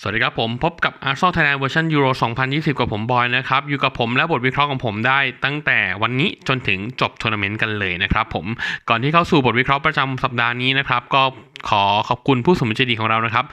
สวัสดีครับผมพบกับ Arsenal Thailand เวอร์ชันยูโร2020 กับผมบอยนะครับ อยู่กับผมและบทวิเคราะห์ของผมได้ตั้งแต่วันนี้จนถึงจบทัวร์นาเมนต์กันเลยนะครับผมก่อนที่เข้าสู่บทวิเคราะห์ประจำสัปดาห์นี้นะครับ ก็ขอขอบคุณผู้สมใจดีของเรานะครับ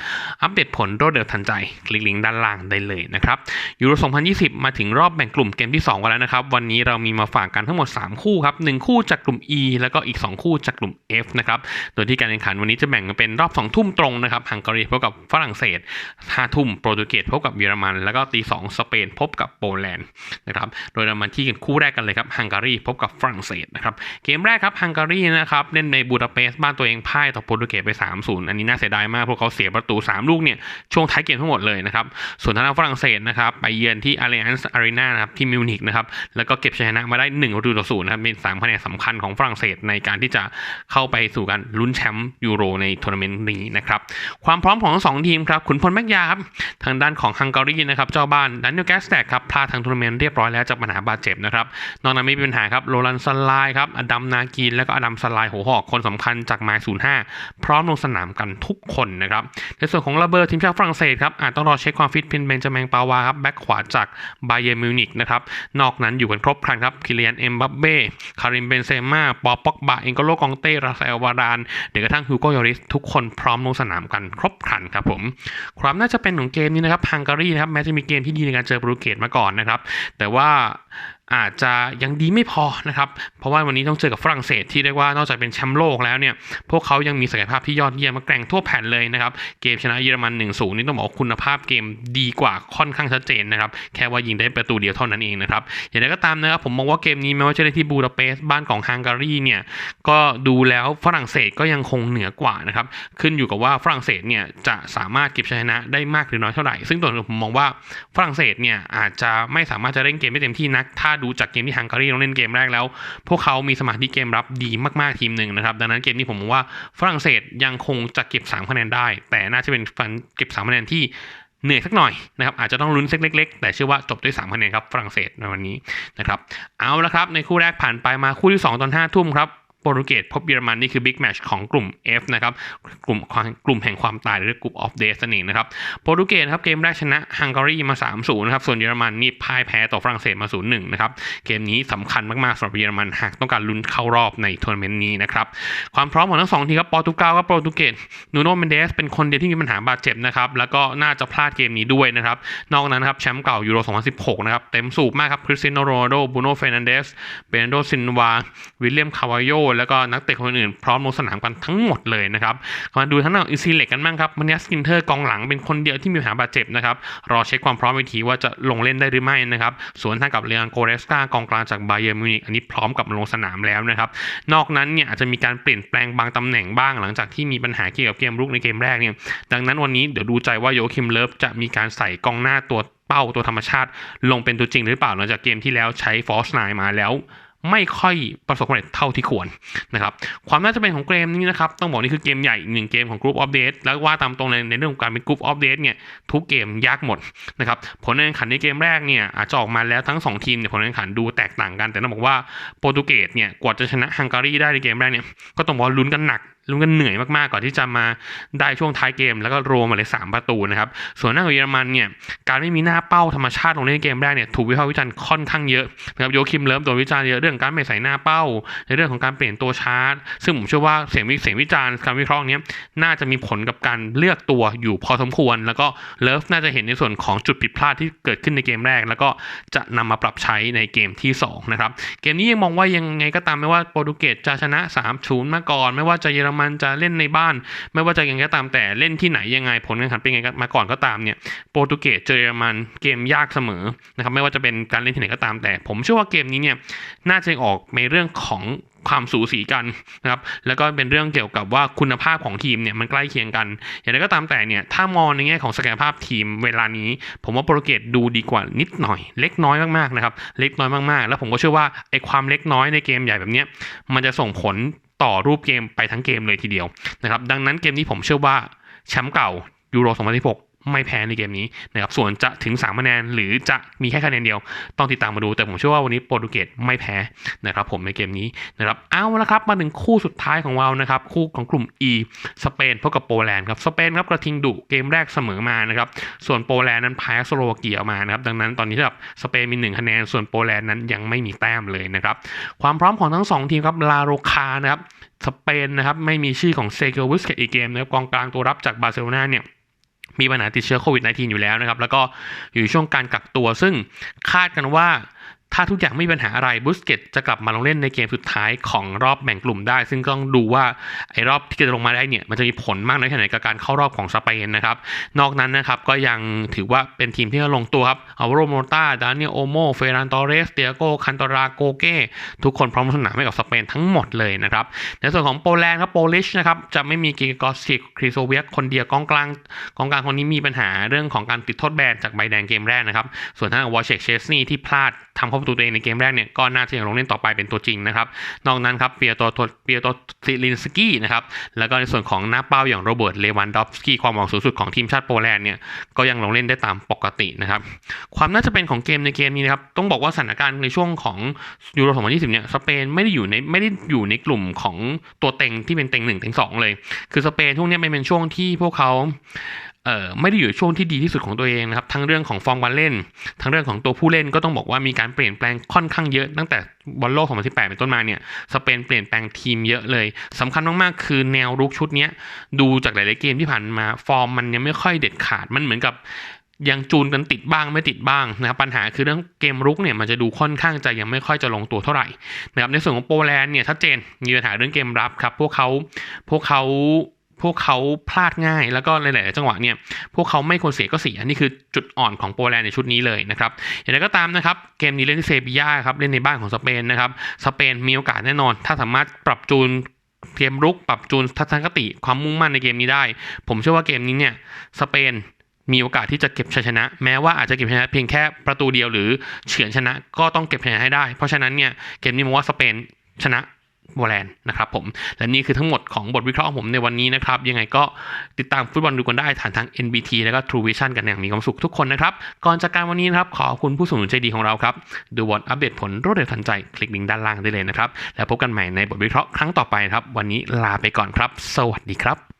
อัปเดตผลรวดเร็วทันใจ คลิกลิงก์ด้านล่างได้เลยนะครับยูโร 2020 มาถึงรอบแบ่งกลุ่มเกมที่ 2 กันแล้วนะครับ วันนี้เรามีมาฝากกันทั้งหมด 3 คู่ครับ 1 คู่จากกลุ่ม E แล้วก็อีก 2 คู่จากกลุ่ม F นะครับ โดยที่การแข่งขันวันนี้จะแบ่งเป็นรอบ 2 ทุ่มตรงนะครับฮังการีพบกับฝรั่งเศส5ทุ่มโปรตุเกสพบกับเยอรมัน แล้วก็ตี2สเปนพบกับโปแลนด์นะครับ โดยเรามาที่กันคู่แรกกันเลยครับฮังการีพบกับฝรั่งเศสนะครับ เกมแรกครับฮังการีนะครับเล่นในบูดาเปสต์บ้านตัวเองพ่ายต่อโปรตุเกสไป3-0 อันนี้น่าเสียดายมากเพราะเขาเสียประตู 3 ลูกเนี่ยช่วงท้ายเกมทั้งหมดเลยนะครับส่วนทางด้านฝรั่งเศสนะครับไปเยือนที่อารีอันส์อารีนานะครับที่มิวนิกนะครับแล้วก็เก็บชัยชนะมาได้1ประตูต่อศูนย์นะครับเป็น3คะแนนสำคัญของฝรั่งเศสในการที่จะเข้าไปสู่การลุ้นแชมป์ยูโรในทัวร์นาเมนต์นี้นะครับความพร้อมของทั้งสองทีมครับขุนพลแม็กยาครับทางด้านของฮังการีนะครับเจ้าบ้านดันนิวแกสแตกครับพลาดทางทัวร์นาเมนต์เรียบร้อยแล้วจากปัญหาบาดเจ็บนะครับนอกนั้นไม่มีปัญหาครับโรลันสไลครับอดัมนากีนแล้วก็อดัมสไลหัวหอกคนสำคัญจากไมล์05 พร้อมลงสนามกันทุกคนนะครับ ในส่วนของระเบิดทีมชาติฝรั่งเศสครับอาจต้องรอเช็คความฟิตพินเบนจามิงปาวาครับแบ็คขวาจากบาเยร์มิวนิกนะครับ นอกนั้นอยู่กันครบครันครับคิเลียนเอ็มบัปเบ้คาริมเบนเซม่าปอปอกบาเองโกโลกองเต้ราซาเอลวารานเดี๋ยวกระทั่งฮิวโกยอริสทุกคนพร้อมลงสนามกันครบครันครับผมความน่าจะเป็นของเกมนี้นะครับฮังการีนะครับแม้จะมีเกมที่ดีในการเจอโปรตุเกสมาก่อนนะครับแต่ว่า อาจจะยังดีไม่พอนะครับ เพราะว่าวันนี้ต้องเจอกับฝรั่งเศสที่เรียกว่านอกจากเป็นแชมป์โลกแล้วเนี่ย พวกเขายังมีศักยภาพที่ยอดเยี่ยมมาแกร่งทั่วแผ่นเลยนะครับ เกมชนะเยอรมัน1-0นี่ต้องบอกคุณภาพเกมดีกว่าค่อนข้างชัดเจนนะครับ แค่ว่ายิงได้ประตูเดียวเท่านั้นเองนะครับ อย่างไรก็ตามนะครับ ผมมองว่าเกมนี้แม้ว่าจะได้ที่บูดาเปสต์บ้านของฮังการีเนี่ย ก็ดูแล้วฝรั่งเศสก็ยังคงเหนือกว่านะครับ ขึ้นอยู่กับว่าฝรั่งเศสเนี่ยจะสามารถเก็บชัยชนะได้มากหรือน้อยเท่าไหร่ ซึ่งตัวผมมองว่าฝรั่งเศสเนี่ยอาจจะไม่สามารถจะเล่นเกมได้เต็มที่นักถ้าดูจากเกมที่ฮังการีลงเล่นเกมแรกแล้ว พวกเขามีสมาธิเกมรับดีมากๆทีมหนึ่งนะครับ ดังนั้นเกมนี้ผมมองว่าฝรั่งเศสยังคงจะเก็บ3คะแนนได้ แต่น่าจะเป็นฟันเก็บ3คะแนนที่เหนื่อยสักหน่อยนะครับอาจจะต้องลุ้นเซ็กเล็กๆ แต่เชื่อว่าจบด้วย3คะแนนครับฝรั่งเศสในวันนี้นะครับเอาละครับในคู่แรกผ่านไปมาคู่ที่ 2 ตอน5ทุ่มครับ โปรตุเกสพบเยอรมันนี่คือบิ๊กแมชของกลุ่ม F นะครับกลุ่มกลุ่มแห่งความตายหรือกลุ่ม of death นั่นเองนะครับโปรตุเกสครับเกมแรกชนะฮังการีมา3-0นะครับส่วนเยอรมันนี่พ่ายแพ้ต่อฝรั่งเศสมา 0-1นะครับเกมนี้สำคัญมากๆสำหรับเยอรมันหากต้องการลุ้นเข้ารอบในทัวร์นาเมนต์นี้นะครับความพร้อมของทั้งสองทีมครับโปรตุเกสกับโปรตุเกสนูโนเมนเดสเป็นคนเดียวที่มีปัญหาบาดเจ็บนะครับแล้วก็น่าจะพลาดเกมนี้ด้วยนะครับนอกนั้นครับแชมป์เก่ายูโร 2016 นะครับเต็มสูบมากครับคริสเตียโนโรนัลโดบูโนเฟรนันเดสเบรนโดซินวาวิลเลียมคาวาโยแล้วก็นักเตะคนอื่นพร้อมลงสนามกันทั้งหมดเลยนะครับมาดูทั้งหน้าอินซีเล็กกันบ้างครับมันยัสกินเทอร์กองหลังเป็นคนเดียวที่มีปัญหาบาดเจ็บนะครับรอเช็คความพร้อมอีกทีว่าจะลงเล่นได้หรือไม่นะครับสวนทางกับเรียงโกเรสกากองกลางจากไบเยอร์มิวนิกอันนี้พร้อมกับลงสนามแล้วนะครับนอกนั้นเนี่ยอาจจะมีการเปลี่ยนแปลงบางตำแหน่งบ้าง หลังจากที่มีปัญหาเกี่ยวกับเกมรุกในเกมแรกเนี่ยดังนั้นวันนี้เดี๋ยวดูใจว่าโยคิมเลิฟจะมีการใส่กองหน้าตัวเป้าตัวธรรมชาติ ลงเป็นตัวจริงหรือเปล่าหลังจากเกมที่แล้วใช้ฟอสไนมาแล้ว ไม่ค่อยประสบความสำเร็จเท่าที่ควรนะครับความน่าจะเป็นของเกมนี้นะครับต้องบอกนี่คือเกมใหญ่หนึ่งเกมของ Group of Death แล้วว่าตามตรงในในเรื่องของการเป็น Group of Death เนี่ยทุกเกมยากหมดนะครับผลการแข่งขันในเกมแรกเนี่ยอาจจะออกมาแล้วทั้ง 2 ทีมเนี่ยผลการแข่งขันดูแตกต่างกัน แต่ต้องบอกว่าโปรตุเกสเนี่ยกว่าจะชนะฮังการีได้ในเกมแรกเนี่ยก็ต้องบอกลุ้นกันหนัก ลุ้นกันเหนื่อยมากๆก่อนที่จะมาได้ช่วงท้ายเกม แล้วก็รวมมาเลย3ประตูนะครับ ส่วนหน้าของเยอรมันเนี่ยการไม่มีหน้าเป้าธรรมชาติลงเล่นเกมแรกเนี่ยถูกวิพากษ์วิจารณ์ค่อนข้างเยอะนะครับโยคิมเลิฟโดนวิจารณ์เยอะเรื่องการไม่ใส่หน้าเป้า ในเรื่องของการเปลี่ยนตัวชาร์จซึ่งผมเชื่อว่าเสียงวิเสียงวิจารณ์การวิเคราะห์นี้น่าจะมีผลกับการเลือกตัวอยู่พอสมควร แล้วก็เลิฟน่าจะเห็นในส่วนของจุดผิดพลาดที่เกิดขึ้นในเกมแรก แล้วก็จะนำมาปรับใช้ในเกมที่2นะครับเกมนี้ยังมองว่ายังไงก็ตามไม่ว่าโปรตุเกสจะชนะ3-0มาก่อนไม่ว่าจะเยอรมันจะเล่นในบ้าน ไม่ว่าจะยังไงก็ตามแต่เล่นที่ไหนยังไงผลการแข่งขันเป็นยังไงมาก่อนก็ตามเนี่ยโปรตุเกสเจอเยอรมันเกมยากเสมอนะครับไม่ว่าจะเป็นการเล่นที่ไหนก็ตามแต่ ผมเชื่อว่าเกมนี้เนี่ยน่าจะออกในเรื่องของความสูสีกันนะครับ แล้วก็เป็นเรื่องเกี่ยวกับว่าคุณภาพของทีมเนี่ยมันใกล้เคียงกัน อย่างไรก็ตามแต่เนี่ยถ้ามองในแง่ของศักยภาพทีมเวลานี้ ผมว่าโปรตุเกสดูดีกว่านิดหน่อย เล็กน้อยมากๆนะครับ เล็กน้อยมากๆ แล้วผมก็เชื่อว่าไอ้ความเล็กน้อยในเกมใหญ่แบบเนี้ยมันจะส่งผล ต่อรูปเกมไปทั้งเกมเลยทีเดียวนะครับดังนั้นเกมนี้ผมเชื่อว่าแชมป์เก่ายูโร 2016 ไม่แพ้ในเกมนี้นะครับส่วนจะถึง3คะแนนหรือจะมีแค่คะแนนเดียว ต้องติดตามมาดู แต่ผมเชื่อว่าวันนี้โปรตุเกสไม่แพ้นะครับผมในเกมนี้นะครับเอาละครับมาถึงคู่สุดท้ายของเรานะครับคู่ของกลุ่ม E สเปนพบกับโปแลนด์ครับสเปนครับกระทิงดุเกมแรกเสมอมานะครับส่วนโปแลนด์นั้นแพ้สโลวาเกียมานะครับดังนั้นตอนนี้แบบสเปนมีหนึ่งคะแนนส่วนโปแลนด์นั้นยังไม่มีแต้มเลยนะครับความพร้อมของทั้งสองทีมครับลาโรคานะครับสเปนนะครับไม่มีชื่อของเซเกลวิสเกตอีกเกมนะครับกองกลางตัวรับจากบาร์เซโลนาเนี่ย มีปัญหาติดเชื้อโควิด -19 อยู่แล้วนะครับ แล้วก็อยู่ช่วงการกักตัว ซึ่งคาดกันว่า ถ้าทุกอย่างไม่มีปัญหาอะไรบุสเกตจะกลับมาลงเล่นในเกมสุดท้ายของรอบแบ่งกลุ่มได้ ซึ่งต้องดูว่าไอ้รอบที่จะลงมาได้เนี่ยมันจะมีผลมากน้อยแค่ไหนกับการเข้ารอบของสเปนนะครับ นอกนั้นนะครับก็ยังถือว่าเป็นทีมที่ลงตัวครับอัลวโรโมตาดานิเอลโอโมเฟรันตอเรสเตียโกคันตราโกเก้ทุกคนพร้อมลงสนามให้กับสเปนทั้งหมดเลยนะครับในส่วนของโปแลนด์ครับโปลิชนะครับจะไม่มีกิกอสติกคริโซเวียคนเดียวกองกลางกองกลางคนนี้มีปัญหาเรื่องของการติดโทษแบนจากใบแดงเกมแรกนะครับส่วนทางวอชเชกเชสนีที่พลาดทำเข้าประตูตัวเองในเกมแรกเนี่ยก็น่าจะยังลงเล่นต่อไปเป็นตัวจริงนะครับนอกนั้นครับเปียโตเปียโตซิลินสกี้นะครับแล้วก็ในส่วนของหน้าเป้าอย่างโรเบิร์ตเลวันดอฟสกี้ความหวังสูงสุดของทีมชาติโปแลนด์เนี่ยก็ยังลงเล่นได้ตามปกตินะครับความน่าจะเป็นของเกมในเกมนี้นะครับต้องบอกว่าสถานการณ์ในช่วงของยูโร2020เนี่ยสเปนไม่ได้อยู่ในไม่ได้อยู่ในกลุ่มของตัวเต็งที่เป็นเต็งหนึ่งเต็งสองเลย คือสเปนช่วงนี้มันเป็นช่วงที่พวกเขา เอ่อไม่ได้อยู่ช่วงที่ดีที่สุดของตัวเองนะครับ ทั้งเรื่องของฟอร์มการเล่น ทั้งเรื่องของตัวผู้เล่นก็ต้องบอกว่ามีการเปลี่ยนแปลงค่อนข้างเยอะตั้งแต่บอลโลก 2018 เป็นต้นมาเนี่ยสเปนเปลี่ยนแปลงทีมเยอะเลยสำคัญมากๆ คือแนวรุกชุดนี้ดูจากหลายๆเกมที่ผ่านมาฟอร์มมันยังไม่ค่อยเด็ดขาดมันเหมือนกับยังจูนกันติดบ้างไม่ติดบ้างนะครับปัญหาคือเรื่องเกมรุกเนี่ยมันจะดูค่อนข้างจะยังไม่ค่อยจะลงตัวเท่าไหร่นะครับในส่วนของโปแลนด์เนี่ยชัดเจนมีปัญหาเรื่องเกมรับครับพวกเขาพวกเขา พวกเขาพลาดง่ายแล้วก็ในหลายๆจังหวะเนี่ยพวกเขาไม่ควรเสียก็เสียนี่คือจุดอ่อนของโปแลนด์ในชุดนี้เลยนะครับอย่างไรก็ตามนะครับเกมนี้เล่นที่เซบียาครับเล่นในบ้านของสเปนนะครับสเปนมีโอกาสแน่นอน ถ้าสามารถปรับจูนเกมรุกปรับจูนทัศนคติความมุ่งมั่นในเกมนี้ได้ ผมเชื่อว่าเกมนี้เนี่ยสเปนมีโอกาสที่จะเก็บชัยชนะ แม้ว่าอาจจะเก็บชัยชนะเพียงแค่ประตูเดียวหรือเฉือนชนะก็ต้องเก็บชัยชนะให้ได้ เพราะฉะนั้นเนี่ยเกมนี้มองว่าสเปนชนะ บอลแลนด์นะครับผม และนี่คือทั้งหมดของบทวิเคราะห์ของผมในวันนี้นะครับ ยังไงก็ติดตามฟุตบอลดูกันได้ผ่านทาง NBT แล้วก็ True Vision กันอย่างมีความสุขทุกคนนะครับ ก่อนจากการวันนี้นะครับ ขอบคุณผู้สนับสนุนใจดีของเราครับ ดูบอลอัปเดตผลรวดเร็วทันใจ คลิกลิงก์ด้านล่างได้เลยนะครับ แล้วพบกันใหม่ในบทวิเคราะห์ครั้งต่อไปครับ วันนี้ลาไปก่อนครับ สวัสดีครับ